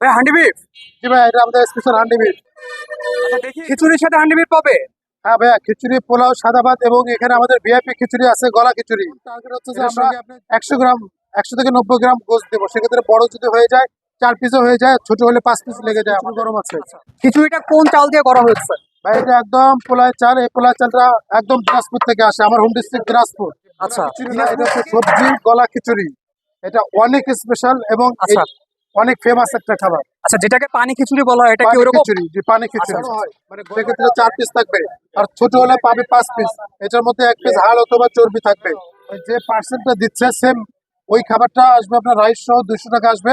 ভাই হান্ডি বিফ? জি ভাই এটা আমাদের স্পেশাল হান্ডি মিট আচ্ছা দেখি। খিচুড়ির সাথে হান্ডি বিফ পাবে? হ্যাঁ ভাইয়া খিচুড়ি পোলাও সাদা ভাত এবং এখানে আমাদের ভিআইপি খিচুড়ি আছে গলা খিচুড়ি। টার্গেট হচ্ছে যে আমরা একশো গ্রাম একশো থেকে নব্বই গ্রাম গোস দেবো। সেক্ষেত্রে বড় যদি হয়ে যায় চার পিসও হয়ে যায় ছোট হলে পাঁচ পিস লেগে যায় আমার গরম আছে। খিচুড়িটা কোন চাল দিয়ে করা হয়েছে? ভাই এটা একদম পোলায় চাল। এই পোলায় চালটা একদম দিনাজপুর থেকে আসে আমার হোম ডিস্ট্রিক্ট দিনাজপুর। আচ্ছা এটা হচ্ছে সবজি গলা খিচুড়ি। এটা অনেক স্পেশাল এবং আচ্ছা। অনেক ফেমাস একটা খাবার। আচ্ছা যেটাকে পানি খিচুড়ি বলা হয় এটা কি পানি ওরকম? খিচুড়ি জি পানি খিচুড়ি। আচ্ছা, মানে সেক্ষেত্রে চার পিস থাকবে। আর ছোট হলে পাবে পাঁচ পিস এটার মধ্যে এক পিস হাড় অথবা চর্বি থাকবে। যে পার্সেন্টটা দিচ্ছে সেম ওই খাবারটা আসবে আপনার রাইস সহ দুশো টাকা আসবে।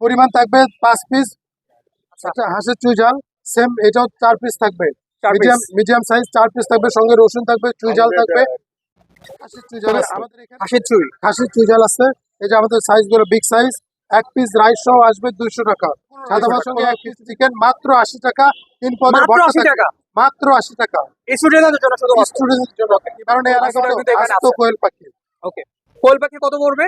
পরিমাণ থাকবে পাঁচ পিস একটা হাঁসের চুই জাল সেম এটাও চার পিস থাকবে। চার মিডিয়াম মিডিয়াম সাইজ চার পিস থাকবে। সঙ্গে রসুন থাকবে চুই জাল থাকবে। হাঁসের চুই জাল আছে। আমাদের এখানে হাঁসের চুই। খাসির চুই জাল আছে। এই যে আমাদের সাইজগুলো বিগ সাইজ এক পিস রাইস সহ আসবে দুইশো টাকা। সাদা ভাত সঙ্গে এক পিস চিকেন মাত্র আশি টাকা। তিন পদের মাত্র আশি টাকা। মাত্র আশি টাকা। স্টুডেন্টদের জন্য শুধু স্টুডেন্টের জন্য। কারণ এর আগে। কোয়েল পাখি। ওকে কোয়েল পাখি কত পড়বে?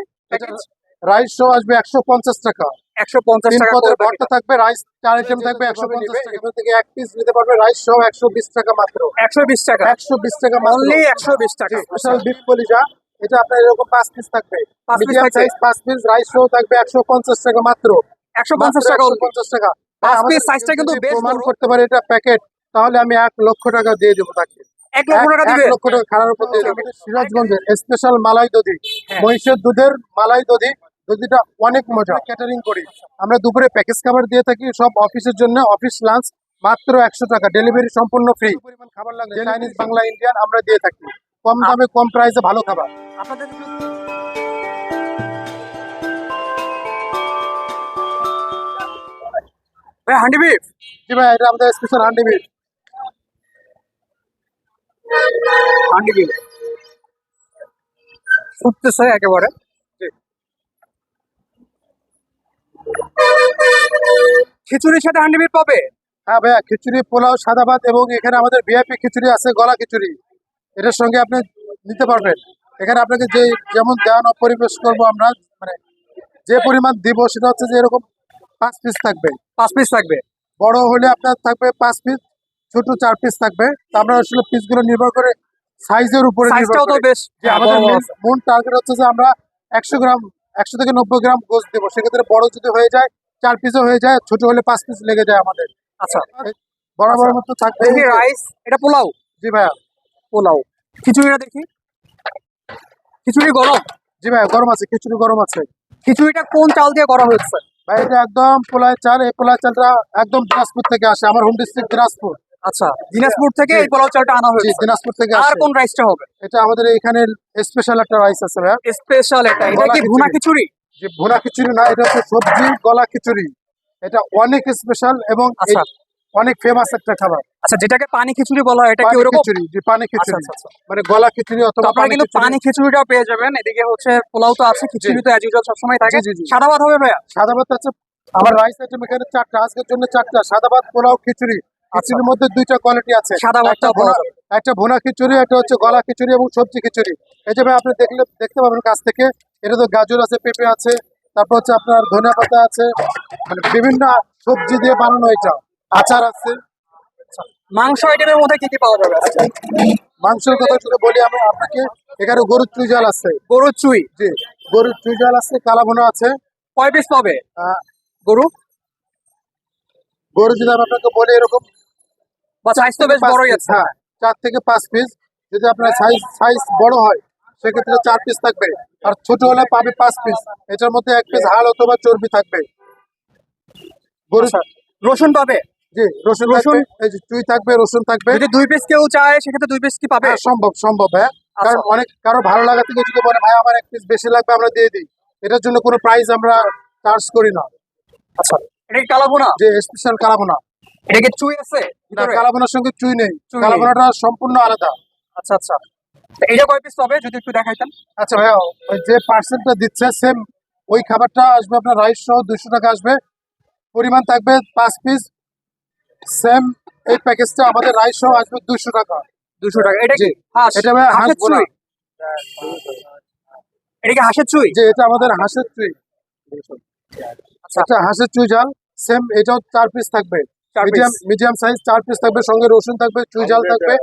রাইস সহ আসবে একশো পঞ্চাশ টাকা। একশো পঞ্চাশ টাকা পদের ভর্তা থাকবে রাইস চার আইটেম থাকবে একশো পঞ্চাশ টাকা। থেকে এক পিস নিতে পারবে রাইস সহ একশো বিশ টাকা মাত্র। একশো বিশ টাকা। একশো বিশ টাকা অনলি একশো বিশ টাকা। স্পেশাল বিফ কলিজা এটা আপনার এরকম পাঁচ পিস থাকবে। মিডিয়াম সাইজ পাঁচ পিস রাইস সহ থাকবে একশো পঞ্চাশ টাকা মাত্র। একশো পঞ্চাশ টাকা। পঞ্চাশ টাকা। পাঁচ কিন্তু প্রমাণ করতে পারে এটা প্যাকেট তাহলে আমি এক লক্ষ টাকা দিয়ে দেবো তাকে। এক লক্ষ টাকা দিবে? লক্ষ টাকা খারাপ উপর দিয়ে দেবো। সিরাজগঞ্জের স্পেশাল মালাই দধি। হ্যাঁ। মহিষের দুধের মালাই দধি। দধিটা অনেক মজা। ক্যাটারিং করি। আমরা দুপুরে প্যাকেজ খাবার দিয়ে থাকি। সব অফিসের জন্য অফিস লাঞ্চ মাত্র একশো টাকা। ডেলিভারি সম্পূর্ণ ফ্রি পরিমাণ খাবার লাগে চাইনিজ বাংলা ইন্ডিয়ান আমরা দিয়ে থাকি। কম দামে কম প্রাইসে ভালো খাবার। আপনাদের ভাই হান্ডি বিফ? জি ভাই এটা আমাদের স্পেশাল হান্ডি মিট হান্ডি বিফ। ফুটতেছে একেবারে। খিচুড়ির সাথে হান্ডি বিফ পাবে? হ্যাঁ ভাইয়া খিচুড়ি পোলাও সাদা ভাত এবং এখানে আমাদের ভিআইপি খিচুড়ি আছে গলা খিচুড়ি। এটার সঙ্গে আপনি নিতে পারবেন। এখানে আপনাকে যে যেমন দেওয়ান পরিবেশ করব আমরা মানে যে পরিমাণ দিব সেটা হচ্ছে যে এরকম পাঁচ পিস থাকবে। পাঁচ পিস থাকবে? বড় হলে আপনার থাকবে পাঁচ পিস ছোট চার পিস থাকবে। তা আমরা আসলে পিসগুলো নির্ভর করে সাইজের উপরে আমাদের। মূল টার্গেট হচ্ছে যে আমরা একশো গ্রাম একশো থেকে নব্বই গ্রাম গোস দেবো। সেক্ষেত্রে বড় যদি হয়ে যায় চার পিসও হয়ে যায় ছোট হলে পাঁচ পিস লেগে যায় আমাদের। আচ্ছা। বরাবর মতো থাকবে। রাইস এটা পোলাও? জি ভাইয়া। পোলাও। খিচুড়িটা দেখি। খিচুড়ি গরম। জি ভাই গরম আছে খিচুড়ি গরম আছে। খিচুড়িটা কোন চাল দিয়ে করা হয়েছে? ভাই এটা একদম পোলায় চাল এই পোলায় চালটা একদম দিনাজপুর থেকে আসে আমার হোম ডিস্ট্রিক্ট দিনাজপুর। আচ্ছা দিনাজপুর থেকে এই পোলাও চালটা আনা হয়েছে। দিনাজপুর থেকে আর কোন রাইসটা হবে? এটা আমাদের এখানে স্পেশাল একটা রাইস আছে ভাইয়া স্পেশাল এটা এটা কি ভুনা খিচুড়ি। যে ভুনা খিচুড়ি না এটা হচ্ছে সবজি গলা খিচুড়ি। এটা অনেক স্পেশাল এবং আচ্ছা। অনেক ফেমাস একটা খাবার। আচ্ছা যেটাকে পানি খিচুড়ি বলা হয় এটা কি ওরকম? খিচুড়ি যে পানি আচ্ছা খিচুড়ি। আচ্ছা আচ্ছা। মানে গলা খিচুড়ি অথবা আপনারা কিন্তু পানি খিচুড়িটাও পেয়ে যাবেন। এদিকে হচ্ছে পোলাও তো আছে খিচুড়ি তো অ্যাজ ইউজুয়াল সবসময় থাকে। সাদা ভাত হবে ভাইয়া? সাদা ভাত আছে আমার রাইস আইটেম এখানে চারটা আজকের জন্য চারটা। সাদা ভাত পোলাও খিচুড়ি। খিচুড়ির মধ্যে দুইটা কোয়ালিটি আছে। সাদা ভাতটা একটা বলা একটা ভোনা খিচুড়ি একটা হচ্ছে গলা খিচুড়ি এবং সবজি খিচুড়ি। এই যে ভাই আপনি দেখলে দেখতে পাবেন কাছ থেকে। এটা তো গাজর আছে পেঁপে আছে তারপর হচ্ছে আপনার ধনিয়া পাতা আছে। মানে বিভিন্ন সবজি দিয়ে বানানো এটা। আচার আছে। মাংস আইটেমের মধ্যে কি কি পাওয়া যাবে? মাংসের কথা যদি বলি আমি আপনাকে এখানে গরুর চুইজাল আছে। গরুর চুই? জি গরুর চুইজাল আছে কালা কালাভুনা আছে। কয় পিস পাবে? গরু? গরু যদি আমি আপনাকে বলি এরকম সাইজ তো বেশ বড়ই আছে। হ্যাঁ চার থেকে পাঁচ পিস। যদি আপনার সাইজ সাইজ বড় হয় সেক্ষেত্রে চার পিস থাকবে। আর ছোট হলে পাবে পাঁচ পিস। এটার মধ্যে এক পিস হাড় অথবা চর্বি থাকবে। গরু আচ্ছা, রসুন পাবে? জি রসুন রসুন? রসুন এই যে চুই থাকবে রসুন থাকবে। যদি দুই পিস কেউ চায় সেক্ষেত্রে দুই পিস কি পাবে? হ্যাঁ সম্ভব সম্ভব হ্যাঁ। কারণ আচ্ছা। অনেক কারও ভালো লাগা থেকে যদি বলে ভাই আমার এক পিস বেশি লাগবে আমরা দিয়ে দিই। এটার জন্য কোনো প্রাইস আমরা চার্জ করি না। আচ্ছা এটা কি কালাভুনা? যে স্পেশাল কালাবোনা এটা কি চুই আছে না ভিতরে? কালাবোনার সঙ্গে চুই নেই। কালাবোনাটা সম্পূর্ণ আলাদা। আচ্ছা আচ্ছা। এটা কয় পিস যদি একটু দেখাইতেন? আচ্ছা ভাইয়া ওই যে পার্সেলটা দিচ্ছে সেম ওই খাবারটা আসবে আপনার রাইস সহ দুশো টাকা আসবে। পরিমাণ থাকবে পাঁচ পিস সেম এই প্যাকেজটা আমাদের রাইস সহ আসবে দুশো টাকা। দুশো টাকা। এটা কি এটা হাঁস হাঁসের চুই? এটা কি হাঁসের চুই? যে এটা আমাদের হাঁসের চুই। আচ্ছা। আচ্ছা হাঁসের চুই জাল সেম এটাও চার পিস থাকবে। মিডিয়াম মিডিয়াম সাইজ চার পিস থাকবে। সঙ্গে রসুন থাকবে চুই ঝাল থাকবে।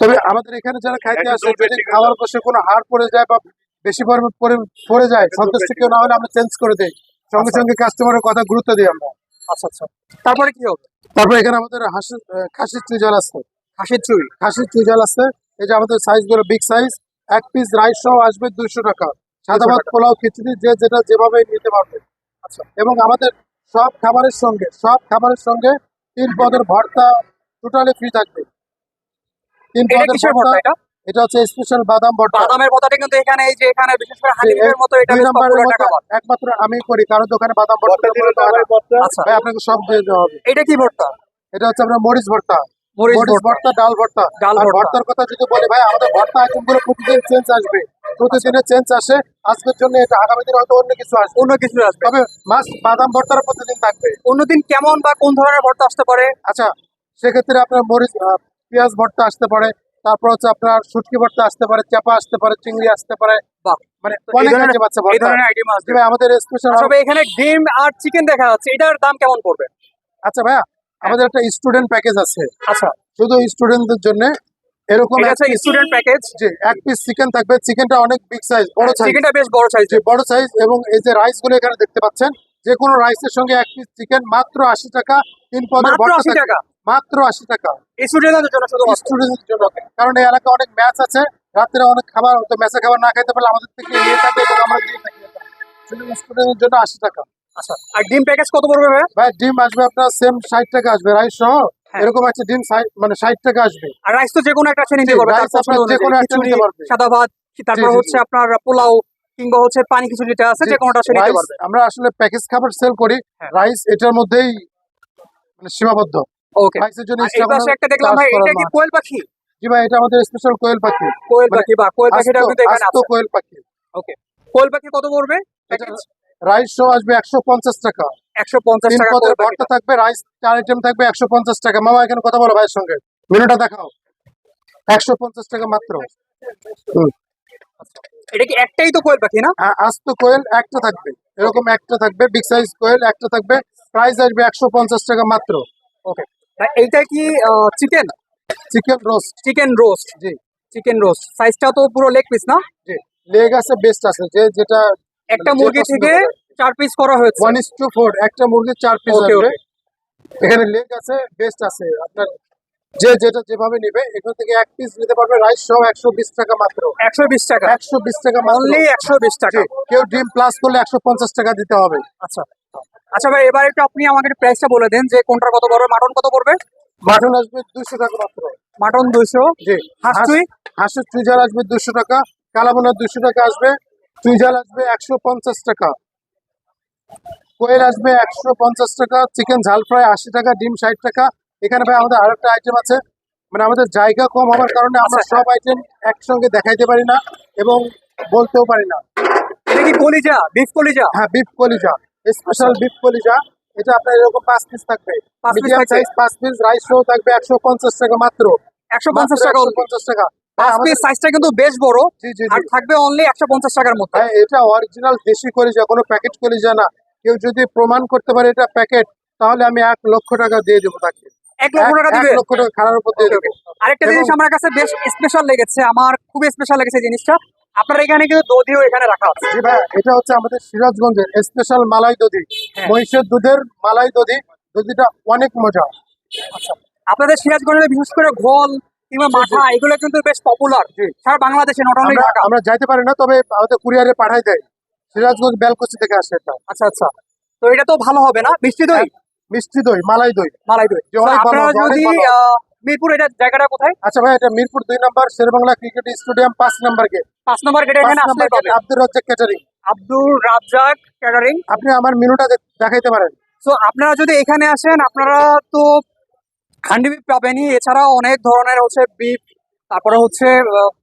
তবে আমাদের এখানে যারা খাইতে আসে যদি খাওয়ার বসে কোনো হাড় পড়ে যায় বা বেশি পরে পড়ে পড়ে যায় সন্তুষ্ট কেউ না হলে আমরা চেঞ্জ করে দিই। সঙ্গে সঙ্গে কাস্টমারের কথা গুরুত্ব দিই আমরা। আচ্ছা আচ্ছা। তারপরে কি হবে? তারপর এখানে আমাদের হাসি খাসির চুই ঝাল আছে। হাসির চুই? খাসির চুই ঝাল আছে। এই যে আমাদের সাইজগুলো বিগ সাইজ এক পিস রাইস সহ আসবে দুইশো টাকা। সাদা ভাত পোলাও খিচুড়ি যে যেটা যেভাবে নিতে পারবে। আচ্ছা। এবং আমাদের সব খাবারের সঙ্গে সব খাবারের সঙ্গে তিন পদের ভর্তা টোটালি ফ্রি থাকবে। তিন পদের ভর্তা এটা হচ্ছে স্পেশাল বাদাম ভর্তা। বাদামের ভর্তাটা কিন্তু এখানে এই যে এখানে বিশেষ করে হালিমের মতো এটা বেশ পপুলার টাকা। একমাত্র আমি করি কারও দোকানে বাদাম ভর্তা করে দেওয়া হয় আচ্ছা। ভাই আপনাকে সব দিয়ে দেওয়া হবে। এটা কি ভর্তা? এটা হচ্ছে আমরা মরিচ ভর্তা। মরিচ ভর্তা। ভর্তা ডাল ভর্তা। ডাল ভর্তার কথা যদি বলি ভাই আমাদের ভর্তা আইটেমগুলো প্রতিদিন চেঞ্জ আসবে। প্রতিদিনে চেঞ্জ আসে। আজকের জন্য এটা আগামী দিনে হয়তো অন্য কিছু আসবে। অন্য কিছু আসবে। তবে মাছ বাদাম ভর্তাটা প্রতিদিন থাকবে। অন্যদিন কেমন বা কোন ধরনের ভর্তা আসতে পারে? আচ্ছা সেক্ষেত্রে আপনার মরিচ পেঁয়াজ ভর্তা আসতে পারে। তারপর হচ্ছে আপনার শুটকি ভর্তা আসতে পারে চাপা আসতে পারে চিংড়ি আসতে পারে। মানে অনেক আইটেম আছে এই ধরনের আইটেম জি ভাই আমাদের স্পেশাল তবে এখানে ডিম আর চিকেন দেখা যাচ্ছে এটার দাম কেমন পড়বে? আচ্ছা ভাইয়া আমাদের একটা স্টুডেন্ট প্যাকেজ আছে। আচ্ছা। শুধু স্টুডেন্টদের জন্য এরকম piece- স্টুডেন্ট প্যাকেজ জি এক পিস চিকেন থাকবে। চিকেনটা অনেক বিগ সাইজ বড় সাইজ চিকেনটা বেশ বড় সাইজ বড় সাইজ এবং এই যে রাইসগুলো এখানে দেখতে পাচ্ছেন যে কোনো রাইসের সঙ্গে এক পিস চিকেন মাত্র আশি টাকা তিন পদের ভর্তা টাকা? মাত্র আশি টাকা। স্টুডেন্টদের জন্য শুধু স্টুডেন্টদের জন্য। কারণ এই এলাকায় অনেক ম্যাচ আছে। রাত্রে অনেক খাবার তো ম্যাচে খাবার না খাইতে পারলে আমাদের থেকে নিয়ে থাকবে এবং আমরা দিয়ে থাকি শুধু স্টুডেন্টের জন্য আশি টাকা। আচ্ছা আর ডিম প্যাকেজ কত পড়বে ভাই? ভাই ডিম আসবে আপনার সেম ষাট টাকা আসবে। রাইস সহ হ্যাঁ। এরকম আছে ডিম 60 মানে ষাট টাকা আসবে। আর রাইস তো যে কোনো একটা আছে নিতে পারবে। যে কোনো একটা নিতে পারবে। সাদা ভাত তারপর। হচ্ছে আপনার পোলাও কিংবা হচ্ছে পানি কিছু যেটা আছে যে কোনোটা সে নিতে পারবে। আমরা আসলে প্যাকেজ খাবার সেল করি। হ্যাঁ। রাইস এটার মধ্যেই মানে সীমাবদ্ধ। ওকে একটা দেখলাম ভাই এটা কি কোয়েল পাখি? জি ভাই এটা আমাদের স্পেশাল কোয়েল পাখি। কোয়েল মানে পাখি বা কোয়েল আস্ত কিন্তু এখানে আছে। কোয়েল পাখি। কোয়েল পাখি কত পড়বে? রাইস সহ আসবে একশো পঞ্চাশ টাকা। একশো পঞ্চাশ টাকা ভর্তা থাকবে রাইস চার আইটেম থাকবে একশো পঞ্চাশ টাকা। মামা এখানে কথা বলো ভাইয়ের সঙ্গে। মেনুটা দেখাও। একশো পঞ্চাশ টাকা মাত্র। এটা কি একটাই তো কোয়েল পাখি না? আস্ত কোয়েল একটা থাকবে। এরকম একটা থাকবে বিগ সাইজ কোয়েল একটা থাকবে। প্রাইস আসবে একশো পঞ্চাশ টাকা মাত্র। ওকে এইটা কি chicken chicken roast chicken roast জি। চিকেন রোস্ট সাইজটা তো পুরো লেগ পিস না? জি। লেগ আছে বেস্ট আছে। যে যেটা একটা মুরগি থেকে চার পিস করা হয়েছে। ওয়ান ইস টু ফোর একটা মুরগির চার পিস আসবে। এখানে লেগ আছে বেস্ট আছে। আপনার যে যেটা যেভাবে নেবে এখান থেকে এক পিস নিতে পারবে রাইস সহ একশো বিশ টাকা মাত্র। একশো বিশ টাকা। একশো বিশ টাকা অনলি একশো বিশ টাকা। কেউ ডিম প্লাস করলে একশো পঞ্চাশ টাকা দিতে হবে। আচ্ছা। আচ্ছা ভাই এবার একটু আপনি আমাকে প্রাইসটা বলে দেন যে কোনটার কত পড়বে মাটন কত পড়বে? মাটন আসবে দুশো টাকা মাত্র। মাটন দুইশো। জি। হাঁস হাঁসের চুইজাল আসবে দুশো টাকা কালাবোনার দুশো টাকা আসবে চুইজাল আসবে একশো পঞ্চাশ টাকা। কোয়েল আসবে একশো পঞ্চাশ টাকা চিকেন ঝাল ফ্রাই আশি টাকা ডিম ষাট টাকা। এখানে ভাই আমাদের আরেকটা আইটেম আছে মানে আমাদের জায়গা কম হওয়ার কারণে আমরা আচ্ছা। সব আইটেম একসঙ্গে দেখাইতে পারি না এবং বলতেও পারি না। এটা কি কলিজা? বিফ কলিজা? হ্যাঁ বিফ কলিজা। স্পেশাল বিফ কলিজা এটা আপনার এরকম পাঁচ পিস থাকবে। মিডিয়াম সাইজ পাঁচ পিস রাইস সহ থাকবে একশো পঞ্চাশ টাকা মাত্র। একশো পঞ্চাশ টাকা পঞ্চাশ টাকা। পাঁচ পিস সাইজটা কিন্তু বেশ বড়। আর থাকবে অনলি একশো পঞ্চাশ টাকার ভাই এটা অরিজিনাল দেশি কলিজা কোনো প্যাকেট কলিজা না। কেউ যদি প্রমাণ করতে পারে এটা প্যাকেট তাহলে আমি এক লক্ষ টাকা দিয়ে দেবো তাকে। এক লক্ষ টাকা এক দিবে? লক্ষ টাকা উপর দিয়ে দেবো। আরেকটা জিনিস আমার কাছে বেশ স্পেশাল লেগেছে আমার খুবই স্পেশাল লেগেছে জিনিসটা। আপনার এখানে কিন্তু দধিও এখানে রাখা আছে। জি ভাই এটা হচ্ছে আমাদের সিরাজগঞ্জের স্পেশাল মালাই দধি। হ্যাঁ। মহিষের দুধের মালাই দধি। দধিটা অনেক মজা। আপনাদের সিরাজগঞ্জে বিশেষ করে ঘোল কিংবা মাথা এগুলো কিন্তু বেশ পপুলার। সারা বাংলাদেশে নট অনলি ঢাকা। আমরা যাইতে পারি না তবে আমাদের কুরিয়ারে পাঠাই দেয়। সিরাজগঞ্জ বেলকুচি থেকে আসে এটা। আচ্ছা আচ্ছা। তো এটা তো ভালো হবে না? মিষ্টি দই? মিষ্টি দই মালাই দই। মালাই দই। আপনারা যদি মিরপুর এটা জায়গাটা কোথায়? আচ্ছা ভাই এটা মিরপুর দুই নম্বর শেরবাংলা ক্রিকেট স্টেডিয়াম পাঁচ নম্বর গেট। পাঁচ নম্বর গেটে এখানে আসলে পাবেন। আব্দুর রাজ্জাক ক্যাটারিং আব্দুল রাজ্জাক ক্যাটারিং আপনি আমার মেনুটা দেখ- দেখাইতে পারেন। তো আপনারা যদি এখানে আসেন আপনারা তো হান্ডি বিফ পাবেনই। এছাড়াও অনেক ধরনের হচ্ছে বিফ তারপরে হচ্ছে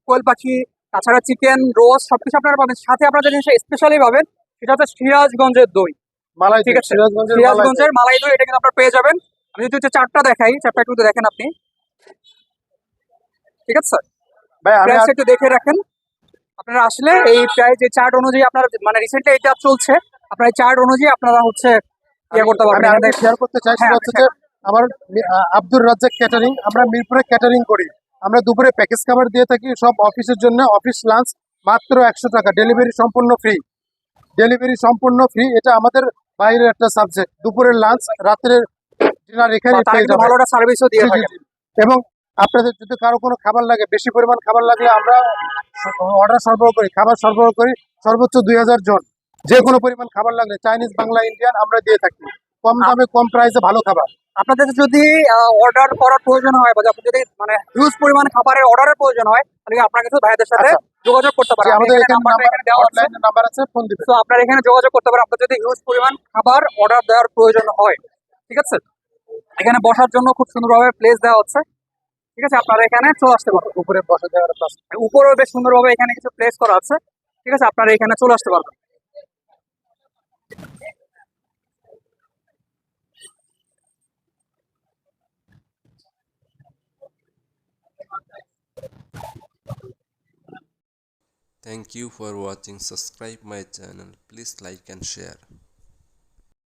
কোয়েল পাখি তাছাড়া চিকেন রোস্ট সবকিছু আপনারা পাবেন। সাথে আপনারা যে জিনিসটা স্পেশালি পাবেন সেটা হচ্ছে সিরাজগঞ্জের দই। মালাই ঠিক আছে। সিরাজগঞ্জের মালাই দই। সিরাজগঞ্জের মালাই দই এটা কিন্তু আপনারা পেয়ে যাবেন। আমি যদি হচ্ছে চারটা দেখাই চারটা একটু দেখেন আপনি। ঠিক আছে? স্যার ভাই প্রাইস একটু দেখে রাখেন। আপনারা আসলে এই প্রাইস যে চার্ট অনুযায়ী আপনারা মানে রিসেন্টলি এটা চলছে। আপনার চার্ট অনুযায়ী আপনারা হচ্ছে ইয়ে করতে পারবেন। শেয়ার করতে চাই হ্যাঁ, সেটা হচ্ছে যে আমার আব্দুর রাজ্জাক ক্যাটারিং আমরা মিরপুরে ক্যাটারিং করি। আমরা দুপুরে প্যাকেজ খাবার দিয়ে থাকি সব অফিসের জন্য অফিস লাঞ্চ মাত্র একশো টাকা ডেলিভারি সম্পূর্ণ ফ্রি ডেলিভারি সম্পূর্ণ ফ্রি এটা আমাদের বাইরের একটা সাবজেক্ট দুপুরের লাঞ্চ রাত্রের ডিনার এখানে। ভালো সার্ভিসও দিয়ে। এবং আপনাদের যদি কারও কোনো খাবার লাগে বেশি পরিমাণ খাবার লাগলে আমরা অর্ডার সরবরাহ করি খাবার সরবরাহ করি সর্বোচ্চ দুই হাজার জন। যে কোনো পরিমাণ খাবার লাগলে চাইনিজ বাংলা ইন্ডিয়ান আমরা দিয়ে থাকি। কম দামে কম প্রাইসে ভালো খাবার। আপনাদের যদি অর্ডার করার প্রয়োজন হয় বা যদি মানে হিউজ পরিমাণ খাবারের অর্ডারের প্রয়োজন হয় তাহলে আপনার কিন্তু ভাইদের সাথে আচ্ছা। যোগাযোগ করতে পারেন। আমাদের এখানে নাম্বার আছে। ফোন দিবেন। তো আপনারা এখানে যোগাযোগ করতে পারেন। আপনাদের যদি হিউজ পরিমাণ খাবার অর্ডার দেওয়ার প্রয়োজন হয় ঠিক আছে? এখানে বসার জন্য খুব সুন্দরভাবে প্লেস দেওয়া হচ্ছে। ঠিক আছে, আপনারা এখানে চলে আসতে পারবেন উপরে বসে দেওয়ার আছে। উপরেও বেশ সুন্দরভাবে এখানে কিছু প্লেস করা আছে ঠিক আছে, আপনারা এখানে চলে আসতে পারবেন Thank you for watching. Subscribe my channel. Please like and share.